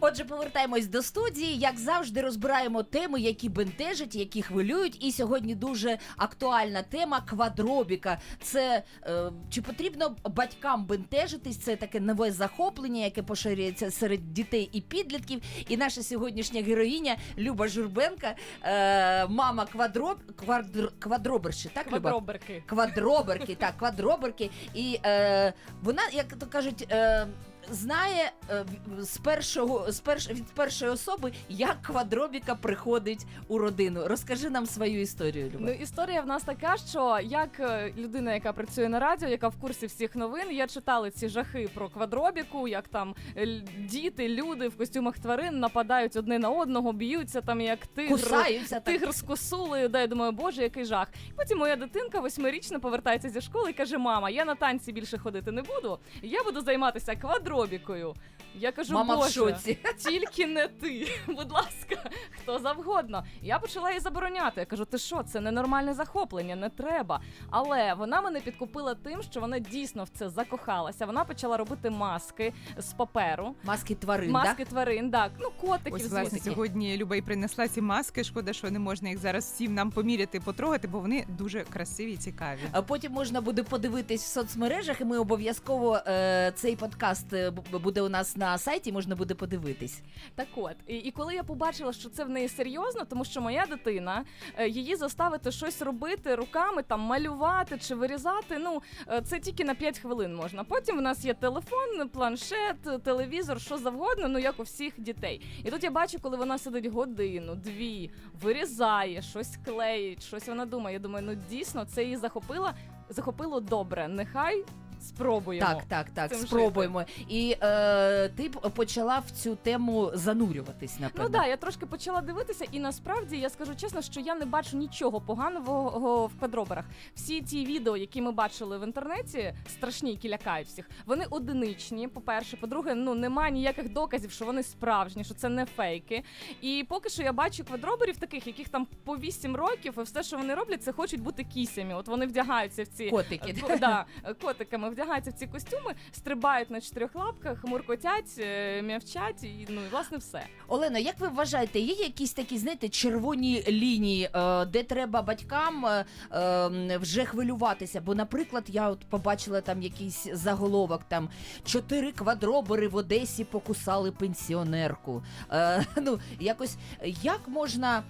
Отже, повертаємось до студії. Як завжди, розбираємо теми, які бентежать, які хвилюють. І сьогодні дуже актуальна тема квадробіка. Це е, чи потрібно батькам бентежитись? Це таке нове захоплення, яке поширюється серед дітей і підлітків. І наша сьогоднішня героїня Люба Журбенка, е, мама квадроб, квадр, квадроберші, так Люба? Квадроберки. Квадроберки, так, квадроберки. І е, вона, як то кажуть, е, знає е, з першого з перш, від першої особи, як квадробіка приходить у родину. Розкажи нам свою історію, Люба. Ну історія в нас така, що як е, людина, яка працює на радіо, яка в курсі всіх новин, я читала ці жахи про квадробіку, як там е, діти, люди в костюмах тварин нападають одне на одного, б'ються там як тигр. Кусаються так. Тигр з косулею, да, я думаю, боже, який жах. Потім моя дитинка восьмирічна повертається зі школи і каже: Мама, я на танці більше ходити не буду. Я буду займатися квадробікою аеробікою. Я кажу, Мама в шоці. тільки не ти. Будь ласка, хто завгодно. Я почала її забороняти. Я кажу, ти що, це ненормальне захоплення, не треба. Але вона мене підкупила тим, що вона дійсно в це закохалася. Вона почала робити маски з паперу. Маски тварин, Маски тварин, так, ну котиків, Ось власне сьогодні Люба і принесла ці маски. Шкода, що не можна їх зараз всім нам поміряти, потрогати, бо вони дуже красиві і цікаві. А потім можна буде подивитись в соцмережах, і ми обов'язково е, цей подкаст е, буде у нас на сайті. Можна буде подивитись. Так от, і, і коли я побачила, що це в неї серйозно, тому що моя дитина е, її заставити щось робити руками, там малювати чи вирізати. Ну е, це тільки на 5 хвилин можна. Потім в нас є телефон, планшет, телевізор, що завгодно, ну як у всіх дітей. І тут я бачу, коли вона сидить годину, дві, вирізає, щось клеїть, щось вона думає. Я думаю, ну дійсно це її захопило, захопило добре. Нехай спробуємо. Так, так, так. цим Спробуємо. І е, ти б почала в цю тему занурюватись, напевно. Ну да, я трошки почала дивитися, і насправді я скажу чесно, що я не бачу нічого поганого в квадроберах. Всі ті відео, які ми бачили в інтернеті, страшні, які лякають всіх. Вони одиничні. По-перше, по-друге, ну немає ніяких доказів, що вони справжні, що це не фейки. І поки що я бачу квадроберів таких, яких там по 8 років, і все, що вони роблять, це хочуть бути кісями. От вони вдягаються в ці Котики. Да, котиками вдягаються в ці костюми, стрибають на чотирьох лапках, муркотять, е, м'явчать, і ну і власне все. Олено, як ви вважаєте, є якісь такі, знаєте, червоні лінії, е, де треба батькам е, е, вже хвилюватися? Бо, наприклад, я от побачила там якийсь заголовок: там чотири квадробери в Одесі покусали пенсіонерку. Ну, якось як можна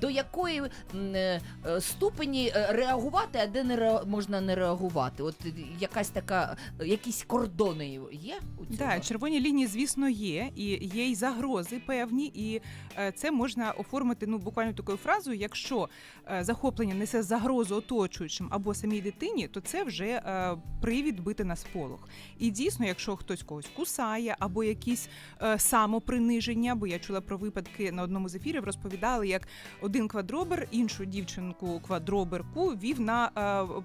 до якої ступені реагувати, а де не можна не реагувати? От е, якась така, якісь кордони є у цього? Так, червоні лінії, звісно, є, і є й загрози певні, і е, це можна оформити ну буквально такою фразою: якщо е, захоплення несе загрозу оточуючим або самій дитині, то це вже е, привід бити на сполох. І дійсно, якщо хтось когось кусає, або якісь самоприниження, бо я чула про випадки на одному з ефірів, розповідали, як один квадробер іншу дівчинку квадроберку вів на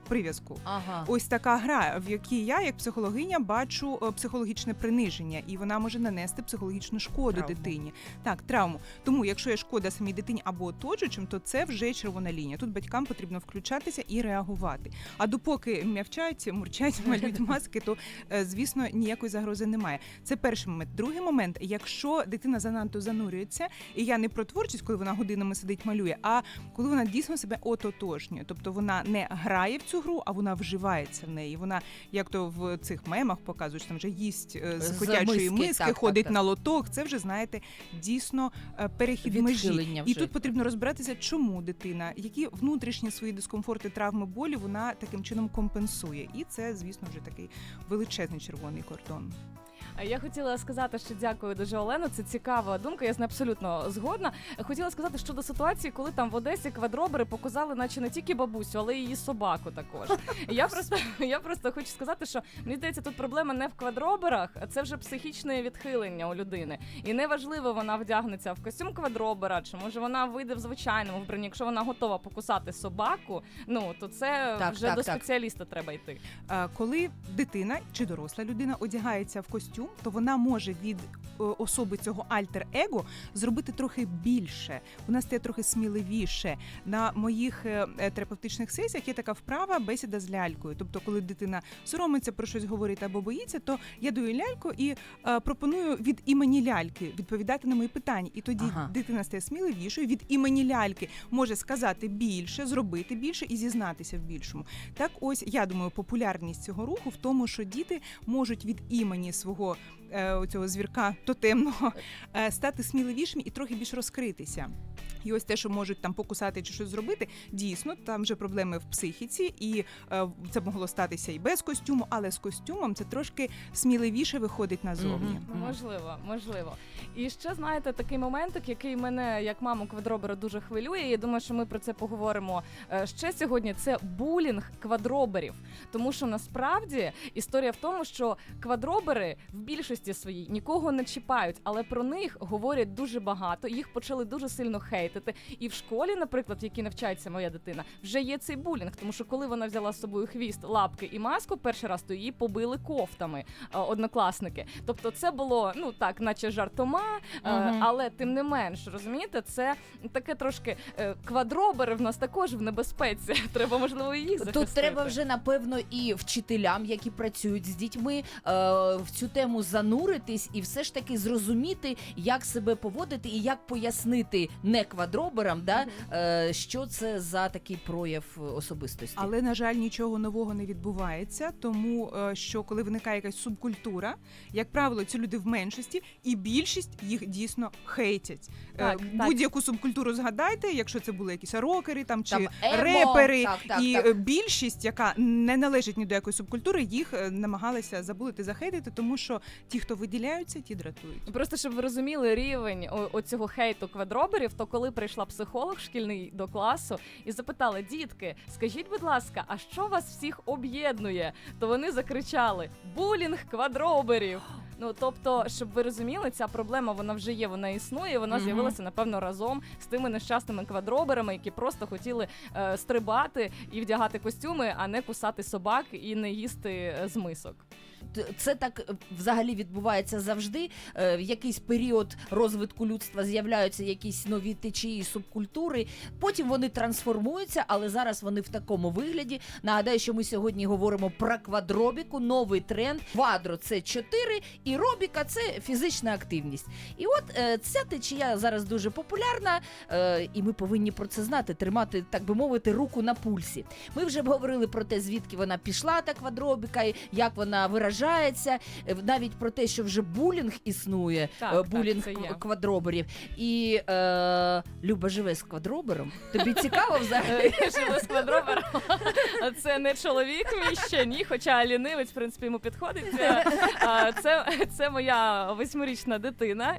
прив'язку. Ага. Ось така гра, в якій я, як психологиня, бачу е, психологічне приниження, і вона може нанести психологічну шкоду Травму. дитині. Так, травму. Тому, якщо є шкода самій дитині або оточуючим, то це вже червона лінія. Тут батькам потрібно включатися і реагувати. А допоки м'явчать, мурчать, малюють маски, то е, звісно ніякої загрози немає. Це перший момент. Другий момент, якщо дитина занадто занурюється, і я не про творчість, коли вона годинами сидить, малює, а коли вона дійсно себе ототожнює, тобто вона не грає в цю гру, а вона вживається в неї. Вона, як то в цих мемах показують, там вже їсть е, з котячої миски, миски, так, ходить так, так. на лоток. Це вже знаєте дійсно е, перехід межі. І тут потрібно розбиратися, чому дитина, які внутрішні свої дискомфорти, травми, болі вона таким чином компенсує. І це, звісно, вже такий величезний червоний кордон. Я хотіла сказати, що дякую дуже Олено. Це цікава думка. Я з нею абсолютно згодна. Хотіла сказати щодо ситуації, коли там в Одесі квадробери показали, наче не тільки бабусю, але й її собаку також. Я просто я просто хочу сказати, що мені здається, тут проблема не в квадроберах, а це вже психічне відхилення у людини. І неважливо, вона вдягнеться в костюм квадробера, чи може вона вийде в звичайному вбранні. Якщо вона готова покусати собаку, ну то це Так, вже так, до так. спеціаліста треба йти. Е, Коли дитина чи доросла людина одягається в костюм, то вона може від особи цього альтер-его зробити трохи більше. Вона стає трохи сміливіше. На моїх е, е, терапевтичних сесіях є така вправа бесіда з лялькою. Тобто, коли дитина соромиться про щось говорити або боїться, то я даю ляльку і е, пропоную від імені ляльки відповідати на мої питання. І тоді Ага. дитина стає сміливішою. Від імені ляльки може сказати більше, зробити більше і зізнатися в більшому. Так, ось я думаю, популярність цього руху в тому, що діти можуть від імені свого е, цього звірка тотемного е, стати сміливішими і трохи більш розкритися. І ось те, що можуть там покусати чи щось зробити, дійсно там вже проблеми в психіці, і е, це могло статися і без костюму, але з костюмом це трошки сміливіше виходить назовні. Мгм. Ну, Можливо, можливо. І ще знаєте такий моментик, який мене як маму квадробера дуже хвилює. Я думаю, що ми про це поговоримо е, ще сьогодні. Це булінг квадроберів. Тому що насправді історія в тому, що квадробери в більшості своїй нікого не чіпають, але про них говорять дуже багато. Їх почали дуже сильно хейтити. І в школі, наприклад, в якій навчається моя дитина, вже є цей булінг. Тому що коли вона взяла з собою хвіст, лапки і маску перший раз, то її побили кофтами е, однокласники. Тобто, це було ну так, наче жартома, Мгм. але тим не менш, розумієте, це таке трошки е, квадробери в нас також в небезпеці. Треба можливо їх захистити. Тут треба вже напевно і вчителям, які працюють з дітьми, в цю тему зануритись і все ж таки зрозуміти, як себе поводити і як пояснити не квадроберам, да, е, що це за такий прояв особистості. Але на жаль, нічого нового не відбувається, тому е, що коли виникає якась субкультура, як правило, ці люди в меншості, і більшість їх дійсно хейтять. Е, Так, так. Будь-яку субкультуру згадайте, якщо це були якісь рокери там чи Там емо, репери, так, так, і так. більшість, яка не належить ні до якої субкультури, їх намагалися забулити захейтити, тому що ті, хто виділяються, ті дратують. Просто щоб ви розуміли рівень о- оцього хейту квадроберів, то коли прийшла психолог шкільний до класу і запитала дітки, скажіть, будь ласка, а що вас всіх об'єднує? То вони закричали: булінг квадроберів. Ну тобто, щоб ви розуміли, ця проблема вона вже є, вона існує. Вона Мгм. з'явилася напевно разом з тими нещасними квадроберами, які просто хотіли е, стрибати і вдягати костюми, а не кусати собак і не їсти е, з мисок. Це так е, взагалі відбувається завжди. Е, В якийсь період розвитку людства з'являються якісь нові течії, субкультури. Потім вони трансформуються, але зараз вони в такому вигляді. Нагадаю, що ми сьогодні говоримо про квадробіку, новий тренд. Квадро це 4, і робіка це фізична активність. І от е, ця течія зараз дуже популярна, і ми повинні про це знати, тримати, так би мовити, руку на пульсі. Ми вже говорили про те, звідки вона пішла, та квадробіка, як вона виражається, е, навіть про те, що вже булінг існує, Так, е, так, булінг є. квадроберів. І е, Люба живе з квадробером. Тобі цікаво взагалі? Е, Живе з квадробером. Це не чоловік мій ще ні, хоча лінивець, в принципі, йому підходить. Це, це, моя восьмирічна дитина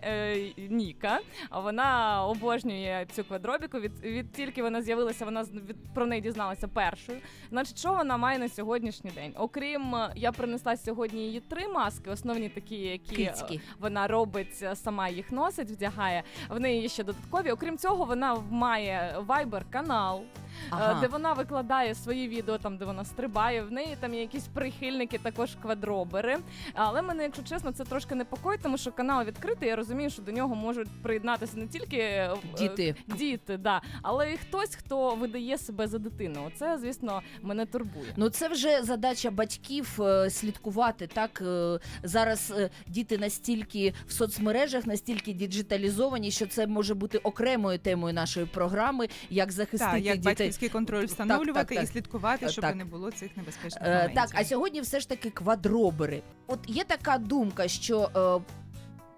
Ніка. Вона обожнює цю квадробіку. Від, від тільки вона з'явилася, вона від, про неї дізналася першою. Значить, що вона має на сьогоднішній день? Окрім я принесла сьогодні її три маски, основні такі, які Кицькі. вона робить е, сама їх носить, вдягає. В неї є ще додаткові. Окрім цього, вона має Viber канал, Ага. Е, де вона викладає свої відео, там де вона стрибає. В неї там є якісь прихильники, також квадробери. Але мене, якщо чесно, це трошки непокоїть, тому що канал відкритий. Я розумію, що до нього можуть приєднатися не тільки е, Діти. е, діти, да, але і хтось, хто видає себе за дитину. Це, звісно, мене турбує. Ну це вже задача батьків слідкувати. Так зараз діти настільки в соцмережах, настільки діджиталізовані, що це може бути окремою темою нашої програми, як захистити Так, як дітей. Батьківський контроль Так, встановлювати так, і слідкувати, Е, щоб так. не було цих небезпечних Е, моментів. так, а сьогодні все ж таки квадробери. От є така думка, що. Е,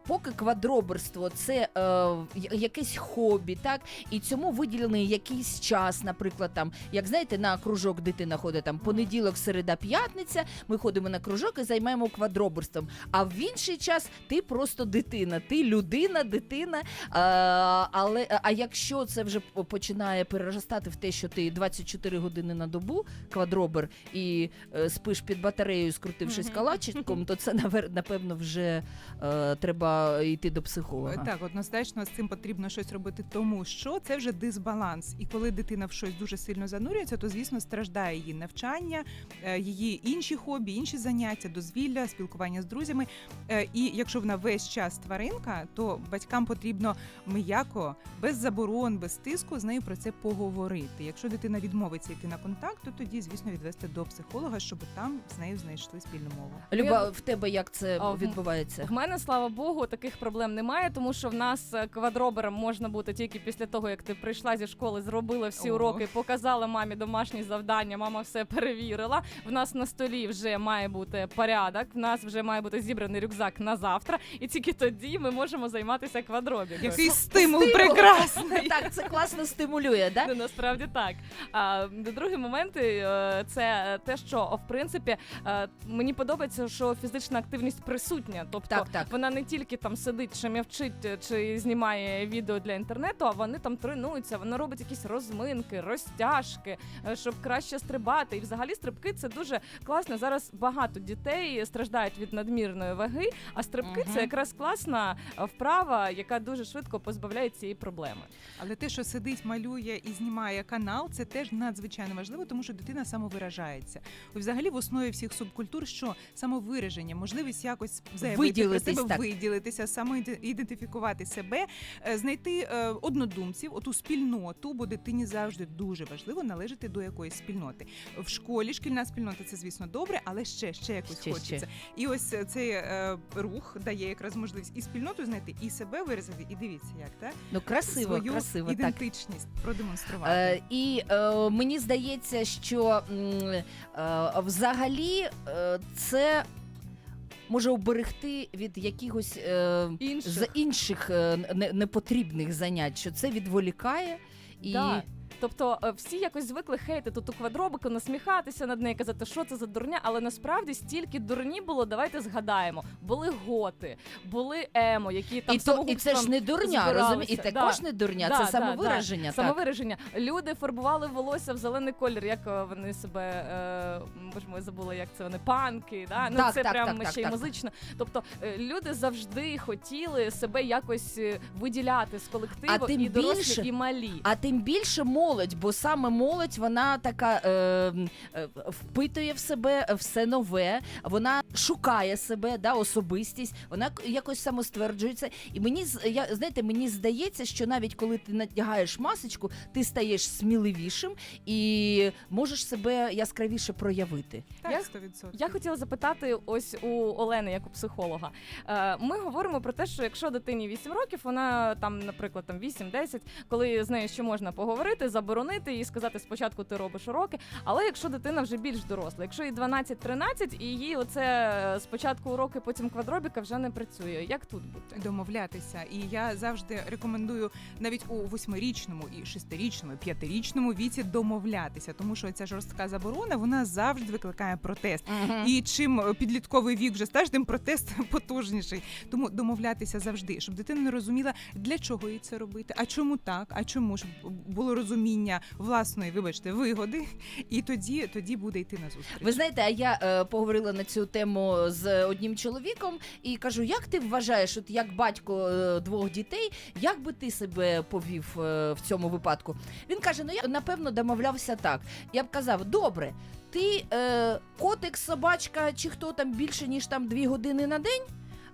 Поки квадроберство це е, якесь хобі, так і цьому виділений якийсь час, наприклад, там, як знаєте, на кружок дитина ходить там понеділок, середа, п'ятниця. Ми ходимо на кружок і займаємо квадроберством. А в інший час ти просто дитина, ти людина, дитина. Е, але а якщо це вже починає переростати в те, що ти 24 години на добу квадробер і е, спиш під батареєю, скрутившись Мгм. калачиком, то це напевно вже е, треба йти до психолога. Так, однозначно з цим потрібно щось робити, тому що це вже дисбаланс. І коли дитина в щось дуже сильно занурюється, то звісно страждає її навчання, е, її інші хобі, інші заняття, дозвілля, спілкування з друзями. Е, І якщо вона весь час тваринка, то батькам потрібно м'яко, без заборон, без тиску з нею про це поговорити. Якщо дитина відмовиться йти на контакт, то тоді, звісно, відвести до психолога, щоб там з нею знайшли спільну мову. Люба, в тебе як це відбувається? В мене, слава Богу, таких проблем немає, тому що в нас е, квадробером можна бути тільки після того, як ти прийшла зі школи, зробила всі О. уроки, показала мамі домашні завдання, мама все перевірила. В нас на столі вже має бути порядок, в нас вже має бути зібраний рюкзак на завтра, і тільки тоді ми можемо займатися квадробігою. Який стимул прекрасний! Так, це класно стимулює, да? Ну, Насправді так. А другі моменти е, це те, що в принципі е, мені подобається, що фізична активність присутня. Тобто Так, так. вона не тільки там сидить, чи м'явчить, е, чи знімає відео для інтернету, а вони там тренуються. Вона робить якісь розминки, розтяжки, е, щоб краще стрибати. І взагалі стрибки це дуже класно. Зараз багато дітей страждають від надмірної ваги, а стрибки Мгм. це якраз класна е, вправа, яка дуже швидко позбавляє цієї проблеми. Але те, що сидить, малює і знімає канал, це теж надзвичайно важливо, тому що дитина самовиражається. І взагалі в основі всіх субкультур, що самовираження, можливість якось заявити Виділитись, про себе, так. Виділитися, самоідентифікувати себе, е, знайти е, однодумців, оту спільноту, бо дитині завжди дуже важливо належати до якоїсь спільноти. В школі шкільна спільнота це, звісно, добре, але ще, ще якось Ще, ще. хочеться. І ось е, цей рух дає якраз можливість і спільноту знайти, і себе виразити. І дивіться, як так Ну красиво, свою красиво, так. ідентичність продемонструвати. Е, і е, мені здається, що е, взагалі е, це може оберегти від якихось е, Інших. з інших е, не- непотрібних занять, що це відволікає і Да. Тобто е, всі якось звикли хейтити ту квадробику, насміхатися над нею, казати, що це за дурня, але насправді стільки дурні було. Давайте згадаємо. Були готи, були емо, які там і, то, і це ж не дурня, розумієш? І також Да. не дурня, Да, це да, самовираження. да. так. Самовираження. Люди фарбували волосся в зелений колір. Як е, вони себе е, боже мой, забула, як це вони панки. Да? Ну Так, це так, прям так, так, ще й музично. Тобто е, люди завжди хотіли себе якось виділяти з колективу А тим і дорослі, більше- і малі. А тим більше молодь, бо саме молодь вона така е, е, впитує в себе все нове, вона шукає себе, да, особистість, вона якось самостверджується. І мені я знаєте, мені здається, що навіть коли ти надягаєш масочку, ти стаєш сміливішим і можеш себе яскравіше проявити. Так, Я- 100%. Я хотіла запитати ось у Олени, як у психолога. Е, Ми говоримо про те, що якщо дитині 8 років, вона там, наприклад, там 8-10, коли з нею ще можна поговорити, заборонити і сказати, спочатку ти робиш уроки. Але якщо дитина вже більш доросла, якщо їй 12-13, і їй оце е, спочатку уроки, потім квадробіка вже не працює. Як тут бути? домовлятися. І я завжди рекомендую навіть у восьмирічному і шестирічному, і п'ятирічному віці домовлятися, тому що ця жорстка заборона вона завжди викликає протест. І чим е, підлітковий вік вже стаж, тим протест потужніший. Тому домовлятися завжди, щоб дитина не розуміла, для чого їй це робити, а чому так, а чому щоб було розуміння власної, вибачте, вигоди, і тоді, тоді буде йти на зустріч. Ви знаєте, а я е, поговорила на цю тему з одним чоловіком і кажу: як ти вважаєш, от як батько е, двох дітей, як би ти себе повів е, в цьому випадку? Він каже: Ну я напевно домовлявся так. Я б казав, добре, ти е, котик, собачка, чи хто там більше ніж там дві години на день.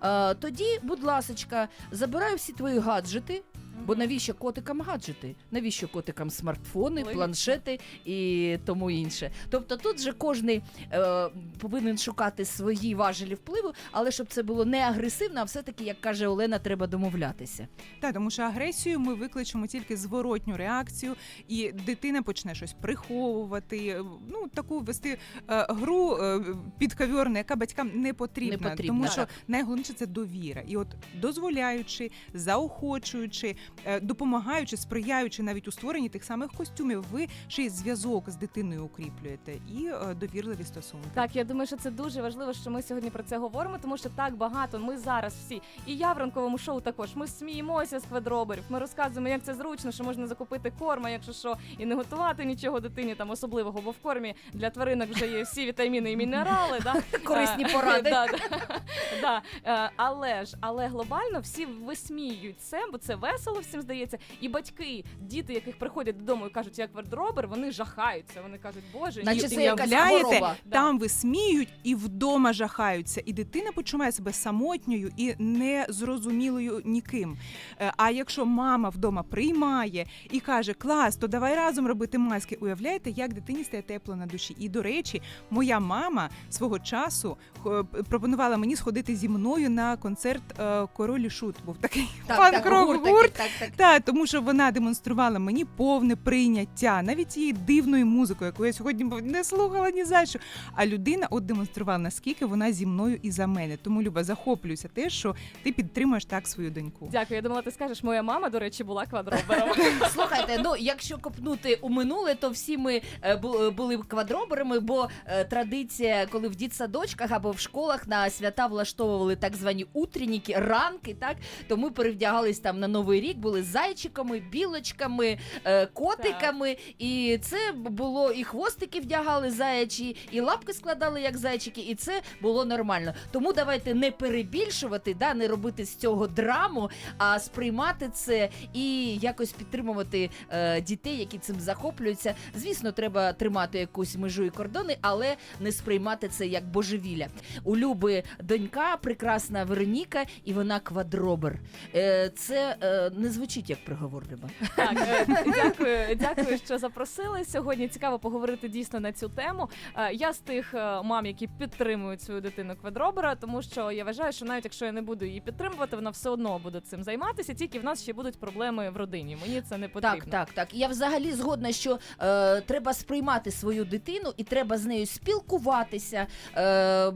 Е, тоді, будь ласочка, забираю всі твої гаджети. Бо навіщо котикам гаджети? Навіщо котикам смартфони, Логічно. планшети і тому інше? Тобто тут же кожний е, повинен шукати свої важелі впливу, але щоб це було не агресивно, а все-таки, як каже Олена, треба домовлятися. Так, тому що агресію ми викличемо тільки зворотню реакцію, і дитина почне щось приховувати. е, Ну таку вести е, гру е, підковірну, яка батькам не потрібна, Не потрібна, тому що найголовніше це довіра. І от дозволяючи, заохочуючи, допомагаючи, сприяючи навіть у створенні тих самих костюмів, ви ще й зв'язок з дитиною укріплюєте і е, довірливі стосунки. Так, я думаю, що це дуже важливо, що ми сьогодні про це говоримо, тому що так багато ми зараз всі, і я в ранковому шоу також. Ми сміємося з квадроберів. Ми розказуємо, як це зручно, що можна закупити корма, якщо що, і не готувати нічого дитині там особливого, бо в кормі для тваринок вже є всі вітаміни і мінерали. Да? Корисні Е, поради. да, да. Да. Е, Але ж, але глобально всі висміюють це, бо це весело всім здається. І батьки, діти, яких приходять додому і кажуть, я квадробер, вони жахаються. Вони кажуть, боже, Наче ні, це ти- якась хвороба. Там висміють і вдома жахаються, і дитина почуває себе самотньою і незрозумілою ніким. Е, А якщо мама вдома приймає і каже: Клас, то давай разом робити маски. Уявляєте, як дитині стає тепло на душі. І до речі, моя мама свого часу е, пропонувала мені сходити зі мною на концерт е, Король Шут. Був такий панк-рок гурт гурт. такий, так, так. Так, тому що вона демонструвала мені повне прийняття, навіть цієї дивної музикою, яку я сьогодні не слухала ні за що. А людина от демонструвала, наскільки вона зі мною і за мене. Тому Люба, захоплююся те, що ти підтримуєш так свою доньку. Дякую. Я думала, ти скажеш, моя мама, до речі, була квадробером. Слухайте, ну якщо копнути у минуле, то всі ми е, бу- були квадроберами, бо е, традиція, коли в дітсадочках або в школах на свята влаштовували так звані утренніки, ранки, так то ми перевдягались там на новий рік, були зайчиками, білочками, е, котиками, і це було і хвостики вдягали заячі, і лапки складали як зайчики, і це було нормально. Тому давайте не перебільшувати, да, не робити з цього драму, а сприймати це і якось підтримувати е, дітей, які цим захоплюються. Звісно, треба тримати якусь межу і кордони, але не сприймати це як божевілля. У Люби донька, прекрасна Вероніка, і вона квадробер. Е, це е, не звучить як приговор, Люба. Так, е, дякую, дякую, що запросили. Сьогодні цікаво поговорити дійсно на цю тему. Е, Я з тих е, мам, які підтримують свою дитину квадробера, тому що я вважаю, що навіть якщо я не буду її підтримувати, вона все одно буде цим займатися. Тільки в нас ще будуть проблеми в родині. Мені це не потрібно. Так, так, так. Я взагалі згодна, що е, треба сприймати свою дитину і треба з нею спілкуватися, е,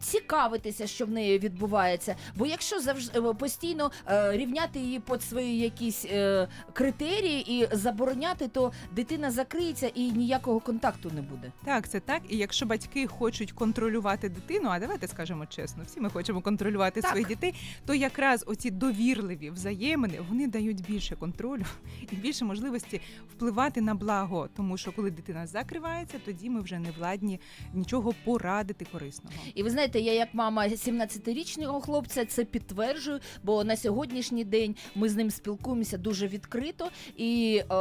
цікавитися, що в неї відбувається. Бо якщо завжди постійно е, рівняти її під свої якісь е, критерії і забороняти, то дитина закриється і ніякого контакту не буде. Так, це так. І якщо батьки хочуть контролювати дитину, а давайте скажемо чесно, всі ми хочемо контролювати Так. своїх дітей, то якраз оці довірливі взаємини вони дають більше контролю і більше можливості впливати на благо. Тому що коли дитина закривається, тоді ми вже не владні нічого порадити корисного. І ви знаєте, я як мама 17-річного хлопця це підтверджую, бо на сьогоднішній день ми з ним спілкуємося дуже відкрито, і е,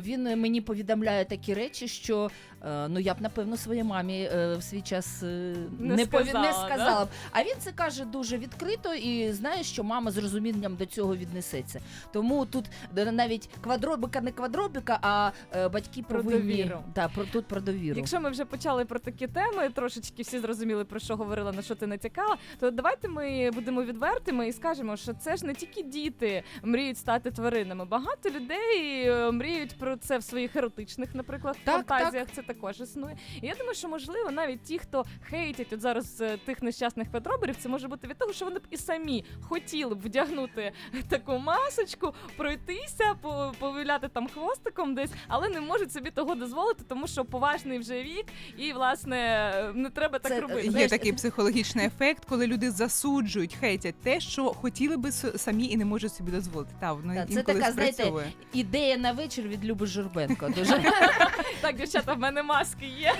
він мені повідомляє такі речі, що е, ну я б напевно своїй мамі е, в свій час е, Не не, пові- сказала, не сказала б. А він це каже дуже відкрито і знає, що мама з розумінням до цього віднесеться. Тому тут навіть квадробика не квадробика, а е, батьки Про повинні довіру. Да, про тут про довіру. Якщо ми вже почали про такі теми, трошечки всі зрозуміли про що говорила, на що ти натякала, то давайте ми будемо відвертими і скажемо, що це ж не тільки діти мріють стати тваринами. Багато людей е, мріють про це в своїх еротичних, наприклад, Так, фантазіях. Це також існує. І я думаю, що можливо навіть ті, хто хейтять от зараз е, тих нещасних квадроберів, це може бути від того, що вони б і самі хотіли б вдягнути таку масочку, пройтися, по- повиляти там хвостиком десь, але не можуть собі того дозволити, тому що поважний вже вік, і власне не треба так Це, робити. Є Знаєш, такий психологічний ефект, коли люди засуджують, хейтять те, що хотіли би с- самі і не можуть собі дозволити. Та воно Та, це інколи така, знаєте, спрацьовує. Ідея на вечір від Люби Журбенко. Дуже Так, дівчата, в мене маски є.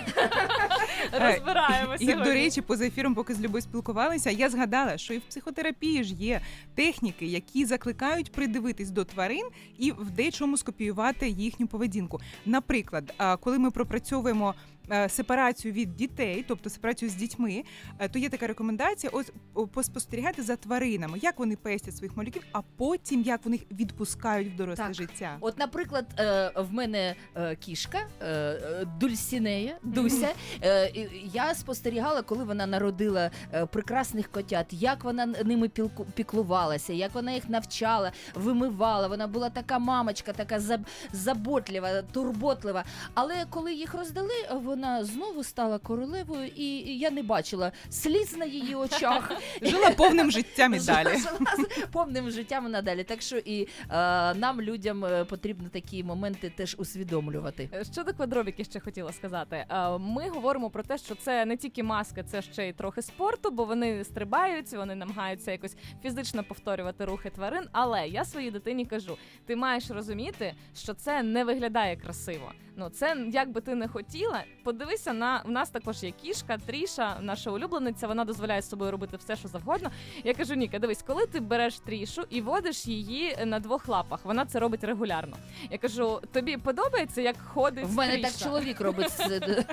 Е, Розбираємося. І до речі, поза ефіром, поки з Любою спілкувалися, я згадала, що і в психотерапії ж є техніки, які закликають придивитись до тварин і в дечому скопіювати їхню поведінку. Наприклад, а, коли ми пропрацьовуємо. Е, Сепарацію від дітей, тобто сепарацію з дітьми, е, то є така рекомендація: ось поспостерігати за тваринами, як вони пестять своїх малюків, а потім як вони їх відпускають в доросле Так. життя. От, наприклад, е, в мене кішка Дульсінея, Дуся. Я спостерігала, коли вона народила прекрасних котят, як вона ними піклувалася, як вона їх навчала, вимивала. Вона була така мамочка, така заб- заботлива, турботлива. Але коли їх роздали, вони вона знову стала королевою, і і я не бачила сліз на її очах. Жила повним життям і далі. Жила повним життям надалі. Так що і е, нам, людям, е, потрібно такі моменти теж усвідомлювати. Щодо квадробіки ще хотіла сказати. Е, Ми говоримо про те, що це не тільки маска, це ще й трохи спорту, бо вони стрибають, вони намагаються якось фізично повторювати рухи тварин. Але я своїй дитині кажу: ти маєш розуміти, що це не виглядає красиво. Ну це як би ти не хотіла. Подивися на у нас також є кішка, тріша, наша улюблениця. Вона дозволяє з собою робити все, що завгодно. Я кажу, Ніка, дивись, коли ти береш трішу і водиш її на двох лапах, вона це робить регулярно. Я кажу, тобі подобається, як ходить В мене тріша? так чоловік робить.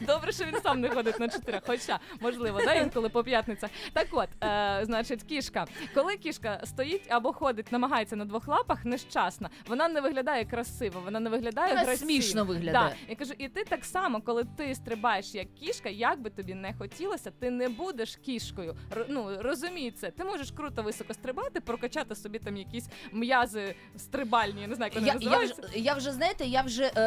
Добре, що він сам не ходить на чотирьох, хоча можливо, да, інколи по п'ятницях. Так от, е, значить, кішка. Коли кішка стоїть або ходить, намагається на двох лапах, нещасна, вона не виглядає красиво, вона не виглядає Вона смішно виглядає. Да. Я кажу, і ти так само, коли ти стрибаєш як кішка, як би тобі не хотілося, ти не будеш кішкою. Р- ну розумій це. Ти можеш круто високо стрибати, прокачати собі там якісь м'язи стрибальні, я не знаю, як вони Я, я, вже, я вже знаєте, я вже е,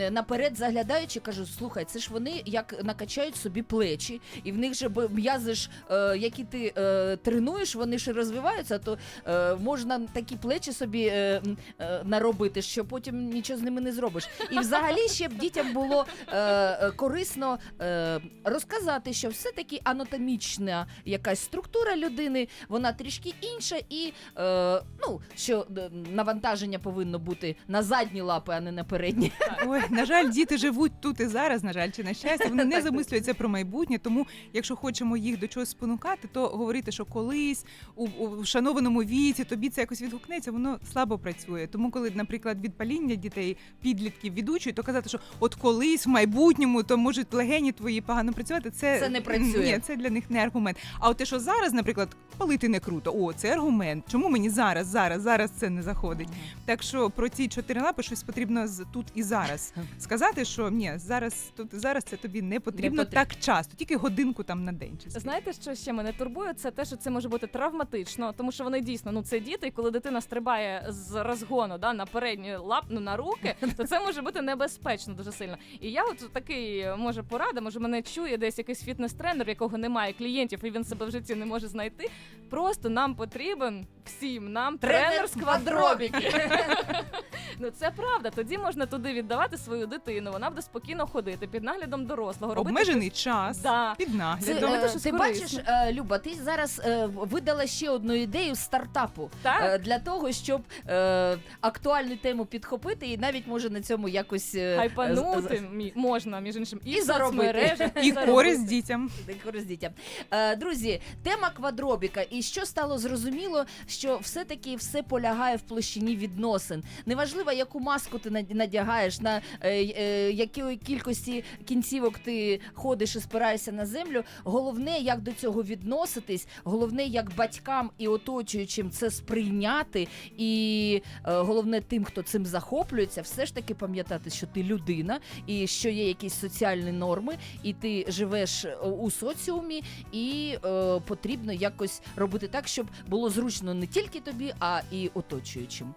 е, наперед заглядаючи, кажу: слухай, це ж вони як накачають собі плечі, і в них же м'язи ж, е, які ти е, тренуєш, вони ж розвиваються, то е, можна такі плечі собі е, е, наробити, що потім нічого з ними не зробиш. І взагалі ще дітям було е, е, корисно е, розказати, що все-таки анатомічна якась структура людини, вона трішки інша, і е, ну, що е, навантаження повинно бути на задні лапи, а не на передні. Ой, на жаль, діти живуть тут і зараз, на жаль, чи на щастя. Вони не замислюються про майбутнє. Тому, якщо хочемо їх до чогось спонукати, то говорити, що колись у, у шанованому віці тобі це якось відгукнеться, воно слабо працює. Тому, коли, наприклад, від паління дітей, підлітків відучують, то казати, що от колись в майбутньому то можуть легені твої погано працювати. Це, Це не працює. Ні, це для них не аргумент. А от те, що зараз, наприклад, палити не круто, о, це аргумент. Чому мені зараз, зараз, зараз це не заходить? Так що про ці чотири лапи щось потрібно з тут і зараз сказати, що ні, зараз тут зараз це тобі не потрібно, потрібно. так часто, тільки годинку там на день. Чи скільки. Знаєте, що ще мене турбує? Це те, що це може бути травматично, тому що вони дійсно ну це діти, і коли дитина стрибає з розгону да, на передні лап, ну на руки, то це може бути небезпечно дуже сильно. І я от такий може порада, може мене чує десь якийсь фітнес-тренер, якого немає клієнтів, і він себе в житті не може знайти. Просто нам потрібен всім нам тренер з квадробіки. Ну це правда. Тоді можна туди віддавати свою дитину. Вона буде спокійно ходити під наглядом дорослого. робити обмежений час Да. під наглядом. Думаєте, е, щось ти корисне? бачиш, е, Люба, ти зараз е, видала ще одну ідею стартапу Так. е, для того, щоб е, актуальну тему підхопити, і навіть може на цьому якось е, Хайпанути з- з- мі- можна, між іншим, і, І в заробити. соцмережах, І заробити. користь дітям. користь дітям. Е, друзі, тема квадробіка. І що стало зрозуміло, що все-таки все полягає в площині відносин. Неважливо, яку маску ти над- надягаєш, на е, е, якої кількості кінцівок ти ходиш і спираєшся на землю. Головне, як до цього відноситись, головне, як батькам і оточуючим це сприйняти, і е, головне тим, хто цим захоплюється, все ж таки пам'ятати, що ти людина, і що є якісь соціальні норми, і ти живеш е, у соціумі, і е, потрібно якось робити так, щоб було зручно не тільки тобі, а і оточуючим.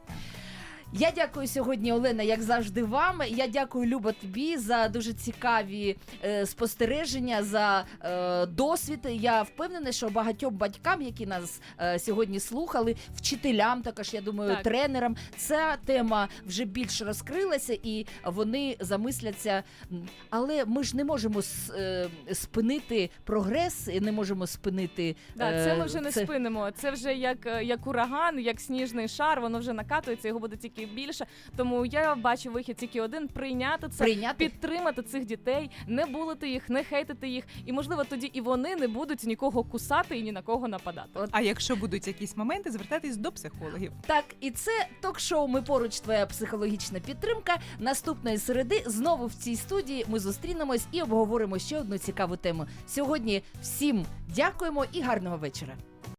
Я дякую сьогодні, Олена, як завжди, вам. Я дякую, Люба, тобі за дуже цікаві е, спостереження, за е, досвід. Я впевнена, що багатьом батькам, які нас е, сьогодні слухали, вчителям, також я думаю, Так. тренерам, ця тема вже більш розкрилася, і вони замисляться. М, Але ми ж не можемо с- е, спинити прогрес, і не можемо спинити. Да, е, це ми вже не спинимо. Це вже як, е, як ураган, як сніжний шар, воно вже накатується, його буде тільки більше. Тому я бачу вихід тільки один: прийняти це. Прийняти Підтримати цих дітей, не булити їх, не хейтити їх, і можливо тоді і вони не будуть нікого кусати і ні на кого нападати. А якщо будуть якісь моменти, звертайтесь до психологів. Так, і це ток-шоу Ми поруч твоя психологічна підтримка. Наступної середи знову в цій студії ми зустрінемось і обговоримо ще одну цікаву тему. Сьогодні всім дякуємо і гарного вечора.